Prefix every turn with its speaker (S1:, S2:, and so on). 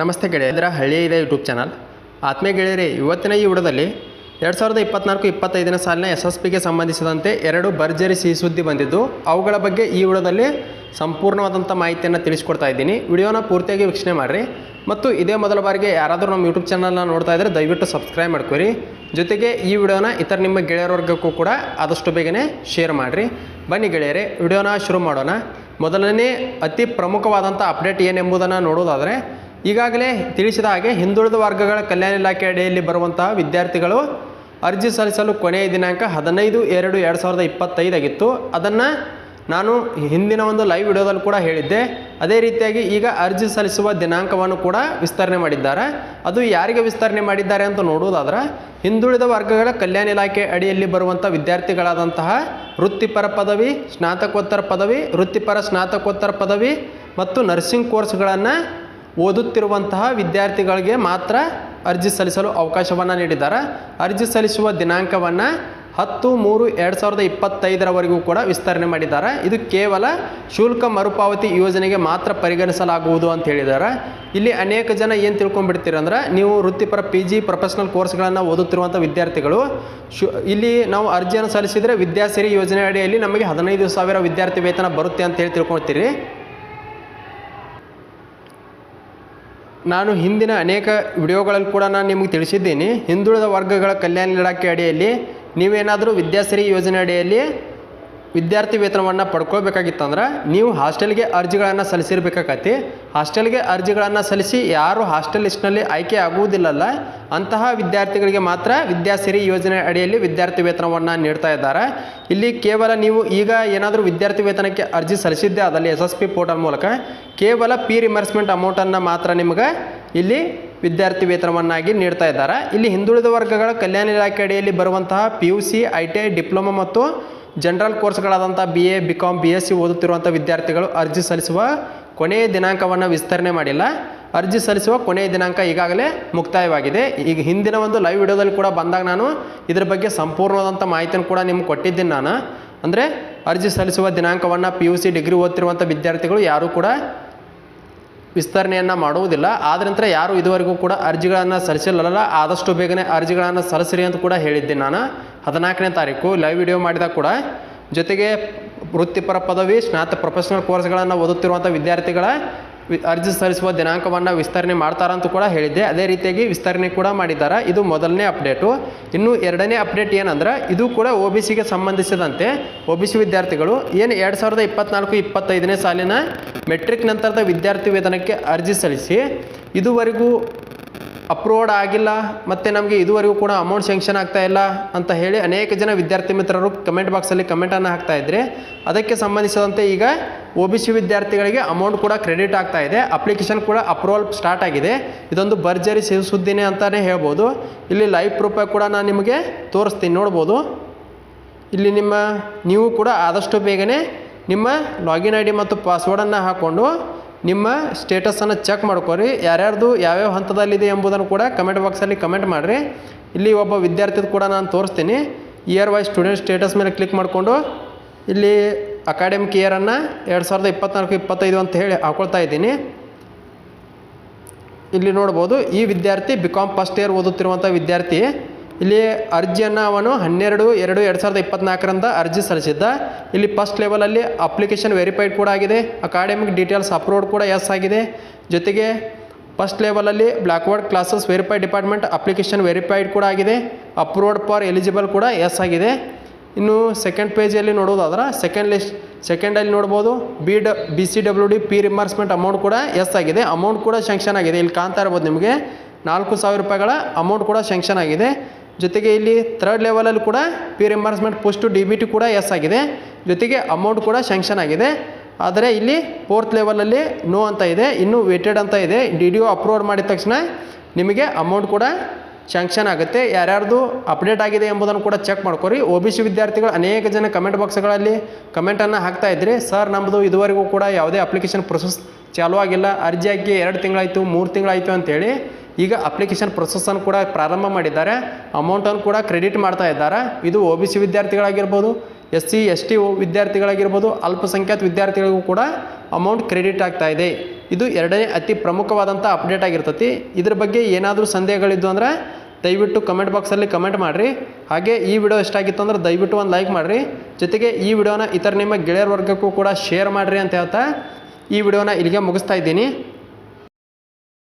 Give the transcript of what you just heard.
S1: ನಮಸ್ತೆ ಗೆಳೆಯರ ಹಳ್ಳಿಯ ಹಳ್ಳಿ ಇದೆ ಯೂಟ್ಯೂಬ್ ಚಾನಲ್ ಆತ್ಮೀಯ ಗೆಳೆಯರೇ, ಇವತ್ತಿನ ಈ ವಿಡೋದಲ್ಲಿ ಎರಡು ಸಾವಿರದ ಇಪ್ಪತ್ನಾಲ್ಕು ಇಪ್ಪತ್ತೈದನೇ ಸಾಲಿನ ಎಸ್ ಎಸ್ ಪಿಗೆ ಸಂಬಂಧಿಸಿದಂತೆ ಎರಡು ಭರ್ಜರಿ ಸಿಹಿ ಸುದ್ದಿ ಬಂದಿದ್ದು, ಅವುಗಳ ಬಗ್ಗೆ ಈ ವಿಡೋದಲ್ಲಿ ಸಂಪೂರ್ಣವಾದಂಥ ಮಾಹಿತಿಯನ್ನು ತಿಳಿಸ್ಕೊಡ್ತಾ ಇದ್ದೀನಿ. ವಿಡಿಯೋನ ಪೂರ್ತಿಯಾಗಿ ವೀಕ್ಷಣೆ ಮಾಡಿರಿ. ಮತ್ತು ಇದೇ ಮೊದಲ ಬಾರಿಗೆ ಯಾರಾದರೂ ನಮ್ಮ ಯೂಟ್ಯೂಬ್ ಚಾನಲ್ನ ನೋಡ್ತಾ ಇದ್ದರೆ ದಯವಿಟ್ಟು ಸಬ್ಸ್ಕ್ರೈಬ್ ಮಾಡ್ಕೊರಿ. ಜೊತೆಗೆ ಈ ವಿಡಿಯೋನ ಇತರ ನಿಮ್ಮ ಗೆಳೆಯರ ವರ್ಗಕ್ಕೂ ಕೂಡ ಆದಷ್ಟು ಬೇಗನೆ ಶೇರ್ ಮಾಡಿರಿ. ಬನ್ನಿ ಗೆಳೆಯರೇ, ವಿಡಿಯೋನ ಶುರು ಮಾಡೋಣ. ಮೊದಲನೇ ಅತಿ ಪ್ರಮುಖವಾದಂಥ ಅಪ್ಡೇಟ್ ಏನೆಂಬುದನ್ನು ನೋಡೋದಾದರೆ ಈಗಾಗಲೇ ತಿಳಿಸಿದ ಹಾಗೆ ಹಿಂದುಳಿದ ವರ್ಗಗಳ ಕಲ್ಯಾಣ ಇಲಾಖೆ ಅಡಿಯಲ್ಲಿ ಬರುವಂತಹ ವಿದ್ಯಾರ್ಥಿಗಳು ಅರ್ಜಿ ಸಲ್ಲಿಸಲು ಕೊನೆಯ ದಿನಾಂಕ ಹದಿನೈದು ಎರಡು ಎರಡು ಸಾವಿರದ ಇಪ್ಪತ್ತೈದಾಗಿತ್ತು. ಅದನ್ನು ನಾನು ಹಿಂದಿನ ಒಂದು ಲೈವ್ ವಿಡಿಯೋದಲ್ಲಿ ಕೂಡ ಹೇಳಿದ್ದೆ. ಅದೇ ರೀತಿಯಾಗಿ ಈಗ ಅರ್ಜಿ ಸಲ್ಲಿಸುವ ದಿನಾಂಕವನ್ನು ಕೂಡ ವಿಸ್ತರಣೆ ಮಾಡಿದ್ದಾರೆ. ಅದು ಯಾರಿಗೆ ವಿಸ್ತರಣೆ ಮಾಡಿದ್ದಾರೆ ಅಂತ ನೋಡುವುದಾದ್ರೆ ಹಿಂದುಳಿದ ವರ್ಗಗಳ ಕಲ್ಯಾಣ ಇಲಾಖೆ ಅಡಿಯಲ್ಲಿ ಬರುವಂಥ ವಿದ್ಯಾರ್ಥಿಗಳಾದಂತಹ ವೃತ್ತಿಪರ ಪದವಿ, ಸ್ನಾತಕೋತ್ತರ ಪದವಿ, ವೃತ್ತಿಪರ ಸ್ನಾತಕೋತ್ತರ ಪದವಿ ಮತ್ತು ನರ್ಸಿಂಗ್ ಕೋರ್ಸ್ಗಳನ್ನು ಓದುತ್ತಿರುವಂತಹ ವಿದ್ಯಾರ್ಥಿಗಳಿಗೆ ಮಾತ್ರ ಅರ್ಜಿ ಸಲ್ಲಿಸಲು ಅವಕಾಶವನ್ನು ನೀಡಿದ್ದಾರೆ. ಅರ್ಜಿ ಸಲ್ಲಿಸುವ ದಿನಾಂಕವನ್ನು ಹತ್ತು ಮೂರು ಎರಡು ಸಾವಿರದ ಇಪ್ಪತ್ತೈದರವರೆಗೂ ಕೂಡ ವಿಸ್ತರಣೆ ಮಾಡಿದ್ದಾರೆ. ಇದು ಕೇವಲ ಶುಲ್ಕ ಮರುಪಾವತಿ ಯೋಜನೆಗೆ ಮಾತ್ರ ಪರಿಗಣಿಸಲಾಗುವುದು ಅಂತ ಹೇಳಿದ್ದಾರೆ. ಇಲ್ಲಿ ಅನೇಕ ಜನ ಏನು ತಿಳ್ಕೊಂಡ್ಬಿಡ್ತೀರಂದ್ರೆ ನೀವು ವೃತ್ತಿಪರ ಪಿ ಜಿ ಪ್ರೊಫೆಷ್ನಲ್ ಕೋರ್ಸ್ಗಳನ್ನು ಓದುತ್ತಿರುವಂಥ ವಿದ್ಯಾರ್ಥಿಗಳು, ಶು ಇಲ್ಲಿ ನಾವು ಅರ್ಜಿಯನ್ನು ಸಲ್ಲಿಸಿದರೆ ವಿದ್ಯಾಸಿರಿ ಯೋಜನೆ ಅಡಿಯಲ್ಲಿ ನಮಗೆ ಹದಿನೈದು ಸಾವಿರ ವಿದ್ಯಾರ್ಥಿ ವೇತನ ಬರುತ್ತೆ ಅಂತ ಹೇಳಿ ತಿಳ್ಕೊಳ್ತೀರಿ. ನಾನು ಹಿಂದಿನ ಅನೇಕ ವಿಡಿಯೋಗಳಲ್ಲಿ ಕೂಡ ನಾನು ನಿಮಗೆ ತಿಳಿಸಿದ್ದೀನಿ ಹಿಂದುಳಿದ ವರ್ಗಗಳ ಕಲ್ಯಾಣ ಇಲಾಖೆ ಅಡಿಯಲ್ಲಿ ನೀವೇನಾದರೂ ವಿದ್ಯಾಶ್ರೀ ಯೋಜನೆ ಅಡಿಯಲ್ಲಿ ವಿದ್ಯಾರ್ಥಿ ವೇತನವನ್ನು ಪಡ್ಕೊಳ್ಬೇಕಾಗಿತ್ತಂದ್ರೆ ನೀವು ಹಾಸ್ಟೆಲ್ಗೆ ಅರ್ಜಿಗಳನ್ನು ಸಲ್ಲಿಸಿರ್ಬೇಕಾಗತ್ತೆ. ಹಾಸ್ಟೆಲ್ಗೆ ಅರ್ಜಿಗಳನ್ನು ಸಲ್ಲಿಸಿ ಯಾರು ಹಾಸ್ಟೆಲ್ ಲಿಸ್ಟ್ನಲ್ಲಿ ಆಯ್ಕೆ ಆಗುವುದಿಲ್ಲಲ್ಲ, ಅಂತಹ ವಿದ್ಯಾರ್ಥಿಗಳಿಗೆ ಮಾತ್ರ ವಿದ್ಯಾಸಿರಿ ಯೋಜನೆ ಅಡಿಯಲ್ಲಿ ವಿದ್ಯಾರ್ಥಿ ವೇತನವನ್ನು ನೀಡ್ತಾ ಇದ್ದಾರೆ. ಇಲ್ಲಿ ಕೇವಲ ನೀವು ಈಗ ಏನಾದರೂ ವಿದ್ಯಾರ್ಥಿ ವೇತನಕ್ಕೆ ಅರ್ಜಿ ಸಲ್ಲಿಸಿದ್ದೆ, ಅದರಲ್ಲಿ ಎಸ್ ಎಸ್ ಪೋರ್ಟಲ್ ಮೂಲಕ ಕೇವಲ ಪಿ ರಿಮರ್ಸ್ಮೆಂಟ್ ಅಮೌಂಟನ್ನು ಮಾತ್ರ ನಿಮಗೆ ಇಲ್ಲಿ ವಿದ್ಯಾರ್ಥಿ ವೇತನವನ್ನಾಗಿ ನೀಡ್ತಾ ಇದ್ದಾರೆ. ಇಲ್ಲಿ ಹಿಂದುಳಿದ ವರ್ಗಗಳ ಕಲ್ಯಾಣ ಇಲಾಖೆ ಅಡಿಯಲ್ಲಿ ಬರುವಂತಹ P U C, I T diploma ಮತ್ತು general ಕೋರ್ಸ್ಗಳಾದಂಥ B A B com B S C ಓದುತ್ತಿರುವಂಥ ವಿದ್ಯಾರ್ಥಿಗಳು ಅರ್ಜಿ ಸಲ್ಲಿಸುವ ಕೊನೆಯ ದಿನಾಂಕವನ್ನು ವಿಸ್ತರಣೆ ಮಾಡಿಲ್ಲ. ಅರ್ಜಿ ಸಲ್ಲಿಸುವ ಕೊನೆಯ ದಿನಾಂಕ ಈಗಾಗಲೇ ಮುಕ್ತಾಯವಾಗಿದೆ. ಈಗ ಹಿಂದಿನ ಒಂದು ಲೈವ್ ವಿಡಿಯೋದಲ್ಲಿ ಕೂಡ ಬಂದಾಗ ನಾನು ಇದರ ಬಗ್ಗೆ ಸಂಪೂರ್ಣವಾದಂಥ ಮಾಹಿತಿಯನ್ನು ಕೂಡ ನಿಮ್ಗೆ ಕೊಟ್ಟಿದ್ದೀನಿ ನಾನು. ಅಂದರೆ ಅರ್ಜಿ ಸಲ್ಲಿಸುವ ದಿನಾಂಕವನ್ನು ಪಿ ಯು ಸಿ ಡಿಗ್ರಿ ಓದ್ತಿರುವಂಥ ವಿದ್ಯಾರ್ಥಿಗಳು ಯಾರೂ ಕೂಡ ವಿಸ್ತರಣೆಯನ್ನು ಮಾಡುವುದಿಲ್ಲ. ಆದ ನಂತರ ಯಾರು ಇದುವರೆಗೂ ಕೂಡ ಅರ್ಜಿಗಳನ್ನು ಸಲ್ಲಿಸಿಲ್ಲಲ್ಲ ಆದಷ್ಟು ಬೇಗನೆ ಅರ್ಜಿಗಳನ್ನು ಸಲ್ಲಿಸಿರಿ ಅಂತ ಕೂಡ ಹೇಳಿದ್ದೆ ನಾನು. ಹದಿನಾಲ್ಕನೇ ತಾರೀಕು ಲೈವ್ ವಿಡಿಯೋ ಮಾಡಿದಾಗ ಕೂಡ. ಜೊತೆಗೆ ವೃತ್ತಿಪರ ಪದವಿ, ಸ್ನಾತಕ ಪ್ರೊಫೆಷನಲ್ ಕೋರ್ಸ್ಗಳನ್ನು ಓದುತ್ತಿರುವಂಥ ವಿದ್ಯಾರ್ಥಿಗಳ ಅರ್ಜಿ ಸಲ್ಲಿಸುವ ದಿನಾಂಕವನ್ನು ವಿಸ್ತರಣೆ ಮಾಡ್ತಾರಂತ ಕೂಡ ಹೇಳಿದ್ದೆ. ಅದೇ ರೀತಿಯಾಗಿ ವಿಸ್ತರಣೆ ಕೂಡ ಮಾಡಿದ್ದಾರೆ ಇದು ಮೊದಲನೇ ಅಪ್ಡೇಟು. ಇನ್ನು ಎರಡನೇ ಅಪ್ಡೇಟ್ ಏನಂದ್ರೆ, ಇದು ಕೂಡ ಒ ಬಿ ಸಿಗೆ ಸಂಬಂಧಿಸಿದಂತೆ ಒ ಬಿ ಸಿ ವಿದ್ಯಾರ್ಥಿಗಳು ಏನು ಎರಡು ಸಾವಿರದ ಇಪ್ಪತ್ನಾಲ್ಕು ಇಪ್ಪತ್ತೈದನೇ ಸಾಲಿನ ಮೆಟ್ರಿಕ್ ನಂತರದ ವಿದ್ಯಾರ್ಥಿ ವೇತನಕ್ಕೆ ಅರ್ಜಿ ಸಲ್ಲಿಸಿ, ಇದುವರೆಗೂ ಅಪ್ರೂವ್ಡ್ ಆಗಿಲ್ಲ, ಮತ್ತು ನಮಗೆ ಇದುವರೆಗೂ ಕೂಡ ಅಮೌಂಟ್ ಸ್ಯಾಂಕ್ಷನ್ ಆಗ್ತಾ ಇಲ್ಲ ಅಂತ ಹೇಳಿ ಅನೇಕ ಜನ ವಿದ್ಯಾರ್ಥಿ ಮಿತ್ರರು ಕಮೆಂಟ್ ಬಾಕ್ಸಲ್ಲಿ ಕಮೆಂಟನ್ನು ಹಾಕ್ತಾ ಇದ್ದರೆ ಅದಕ್ಕೆ ಸಂಬಂಧಿಸಿದಂತೆ ಈಗ ಒ ವಿದ್ಯಾರ್ಥಿಗಳಿಗೆ ಅಮೌಂಟ್ ಕೂಡ ಕ್ರೆಡಿಟ್ ಆಗ್ತಾ ಇದೆ. ಅಪ್ಲಿಕೇಶನ್ ಕೂಡ ಅಪ್ರೂವಲ್ ಸ್ಟಾರ್ಟ್ ಆಗಿದೆ. ಇದೊಂದು ಭರ್ಜರಿ ಸುದ್ದಿನೇ ಅಂತಲೇ ಹೇಳ್ಬೋದು. ಇಲ್ಲಿ ಲೈವ್ ಪ್ರೂಫ್ ಕೂಡ ನಾನು ನಿಮಗೆ ತೋರಿಸ್ತೀನಿ, ನೋಡ್ಬೋದು. ಇಲ್ಲಿ ನಿಮ್ಮ, ನೀವು ಕೂಡ ಆದಷ್ಟು ಬೇಗನೆ ನಿಮ್ಮ ಲಾಗಿನ್ ಐ ಡಿ ಮತ್ತು ಪಾಸ್ವರ್ಡನ್ನು ಹಾಕ್ಕೊಂಡು ನಿಮ್ಮ ಸ್ಟೇಟಸನ್ನು ಚೆಕ್ ಮಾಡ್ಕೊರಿ. ಯಾರ್ಯಾರ್ದು ಯಾವ್ಯಾವ ಹಂತದಲ್ಲಿದೆ ಎಂಬುದನ್ನು ಕೂಡ ಕಮೆಂಟ್ ಬಾಕ್ಸಲ್ಲಿ ಕಮೆಂಟ್ ಮಾಡಿರಿ. ಇಲ್ಲಿ ಒಬ್ಬ ವಿದ್ಯಾರ್ಥಿದು ಕೂಡ ನಾನು ತೋರಿಸ್ತೀನಿ. ಇಯರ್ ವೈಸ್ ಸ್ಟೂಡೆಂಟ್ ಸ್ಟೇಟಸ್ ಮೇಲೆ ಕ್ಲಿಕ್ ಮಾಡಿಕೊಂಡು ಇಲ್ಲಿ ಅಕಾಡೆಮಿಕ್ ಇಯರನ್ನು ಎರಡು ಸಾವಿರದ ಇಪ್ಪತ್ತ್ನಾಲ್ಕು ಇಪ್ಪತ್ತೈದು ಅಂತ ಹೇಳಿ ಹಾಕೊಳ್ತಾ ಇದ್ದೀನಿ. ಇಲ್ಲಿ ನೋಡ್ಬೋದು, ಈ ವಿದ್ಯಾರ್ಥಿ ಬಿ ಕಾಮ್ ಫಸ್ಟ್ ಇಯರ್ ಓದುತ್ತಿರುವಂಥ ವಿದ್ಯಾರ್ಥಿ ಇಲ್ಲಿ ಅರ್ಜಿಯನ್ನು ಅವನು ಹನ್ನೆರಡು, ಎರಡು ಎರಡು ಸಾವಿರದ ಇಪ್ಪತ್ನಾಲ್ಕರಿಂದ ಅರ್ಜಿ ಸಲ್ಲಿಸಿದ್ದ. ಇಲ್ಲಿ ಫಸ್ಟ್ ಲೆವೆಲಲ್ಲಿ ಅಪ್ಲಿಕೇಶನ್ ವೆರಿಫೈಡ್ ಕೂಡ ಆಗಿದೆ. ಅಕಾಡೆಮಿಕ್ ಡೀಟೇಲ್ಸ್ ಅಪ್ಲೋಡ್ ಕೂಡ ಎಸ್ ಆಗಿದೆ. ಜೊತೆಗೆ ಫಸ್ಟ್ ಲೆವೆಲಲ್ಲಿ backward classes verified department application verified ಕೂಡ ಆಗಿದೆ. ಅಪ್ರೂವ್ಡ್ ಫಾರ್ ಎಲಿಜಿಬಲ್ ಕೂಡ ಎಸ್ ಆಗಿದೆ. ಇನ್ನು ಸೆಕೆಂಡ್ ಪೇಜಲ್ಲಿ ನೋಡೋದಾದ್ರೆ ಸೆಕೆಂಡ್ ಲಿಸ್ಟ್ ಸೆಕೆಂಡಲ್ಲಿ ನೋಡ್ಬೋದು. B D B C W D P reimbursement amount ಕೂಡ ಎಸ್ ಆಗಿದೆ. ಅಮೌಂಟ್ ಕೂಡ ಸ್ಯಾಂಕ್ಷನ್ ಆಗಿದೆ. ಇಲ್ಲಿ ಕಾಣ್ತಾ ಇರ್ಬೋದು ನಿಮಗೆ. ನಾಲ್ಕು ಸಾವಿರ ರೂಪಾಯಿಗಳ ಅಮೌಂಟ್ ಕೂಡ ಸ್ಯಾಂಕ್ಷನ್ ಆಗಿದೆ. ಜೊತೆಗೆ ಇಲ್ಲಿ ಥರ್ಡ್ ಲೆವೆಲಲ್ಲಿ ಕೂಡ P reimbursement post D B T ಕೂಡ ಎಸ್ ಆಗಿದೆ. ಜೊತೆಗೆ ಅಮೌಂಟ್ ಕೂಡ ಶ್ಯಾಂಕ್ಷನ್ ಆಗಿದೆ. ಆದರೆ ಇಲ್ಲಿ ಫೋರ್ತ್ ಲೆವೆಲಲ್ಲಿ ನೋ ಅಂತ ಇದೆ, ಇನ್ನೂ ವೇಟೆಡ್ ಅಂತ ಇದೆ. ಡಿ ಡಿ ಒ ಅಪ್ರೂವಲ್ ಮಾಡಿದ ತಕ್ಷಣ ನಿಮಗೆ ಅಮೌಂಟ್ ಕೂಡ ಶ್ಯಾಂಕ್ಷನ್ ಆಗುತ್ತೆ. ಯಾರ್ಯಾರ್ದು ಅಪ್ಡೇಟ್ ಆಗಿದೆ ಎಂಬುದನ್ನು ಕೂಡ ಚೆಕ್ ಮಾಡ್ಕೊರಿ. ಒ ಬಿ ಸಿ ವಿದ್ಯಾರ್ಥಿಗಳು ಅನೇಕ ಜನ ಕಮೆಂಟ್ ಬಾಕ್ಸ್ಗಳಲ್ಲಿ ಕಮೆಂಟನ್ನು ಹಾಕ್ತಾ ಇದ್ರಿ, ಸರ್ ನಮ್ಮದು ಇದುವರೆಗೂ ಕೂಡ ಯಾವುದೇ ಅಪ್ಲಿಕೇಶನ್ ಪ್ರೊಸೆಸ್ ಚಾಲೂ ಆಗಿಲ್ಲ. ಅರ್ಜಿ ಹಾಕಿ ಎರಡು ತಿಂಗಳಾಯಿತು, ಮೂರು ತಿಂಗಳಾಯಿತು ಅಂತೇಳಿ ಈಗ ಅಪ್ಲಿಕೇಶನ್ ಪ್ರೊಸೆಸನ್ನು ಕೂಡ ಪ್ರಾರಂಭ ಮಾಡಿದ್ದಾರೆ. ಅಮೌಂಟನ್ನು ಕೂಡ ಕ್ರೆಡಿಟ್ ಮಾಡ್ತಾ ಇದ್ದಾರೆ. ಇದು ಒ ಬಿ ಸಿ ವಿದ್ಯಾರ್ಥಿಗಳಾಗಿರ್ಬೋದು ಎಸ್ ಸಿ ಎಸ್ ಟಿ ವಿದ್ಯಾರ್ಥಿಗಳಾಗಿರ್ಬೋದು, ಅಲ್ಪಸಂಖ್ಯಾತ ವಿದ್ಯಾರ್ಥಿಗಳಿಗೂ ಕೂಡ ಅಮೌಂಟ್ ಕ್ರೆಡಿಟ್ ಆಗ್ತಾ ಇದೆ. ಇದು ಎರಡನೇ ಅತಿ ಪ್ರಮುಖವಾದಂಥ ಅಪ್ಡೇಟ್ ಆಗಿರ್ತತಿ. ಇದ್ರ ಬಗ್ಗೆ ಏನಾದರೂ ಸಂದೇಹಗಳಿದ್ದು ಅಂದರೆ ದಯವಿಟ್ಟು ಕಮೆಂಟ್ ಬಾಕ್ಸಲ್ಲಿ ಕಮೆಂಟ್ ಮಾಡಿರಿ. ಹಾಗೆ ಈ ವಿಡಿಯೋ ಎಷ್ಟಾಗಿತ್ತು ಅಂದರೆ ಅಂದ್ರೆ ದಯವಿಟ್ಟು ಒಂದು ಲೈಕ್ ಮಾಡಿರಿ. ಜೊತೆಗೆ ಈ ವಿಡಿಯೋನ ಇತರ ನಿಮ್ಮ ಗೆಳೆಯರ ವರ್ಗಕ್ಕೂ ಕೂಡ ಶೇರ್ ಮಾಡಿರಿ ಅಂತ ಹೇಳ್ತಾ ಈ ವಿಡಿಯೋನ ಇಲ್ಲಿಗೆ ಮುಗಿಸ್ತಾ ಇದ್ದೀನಿ.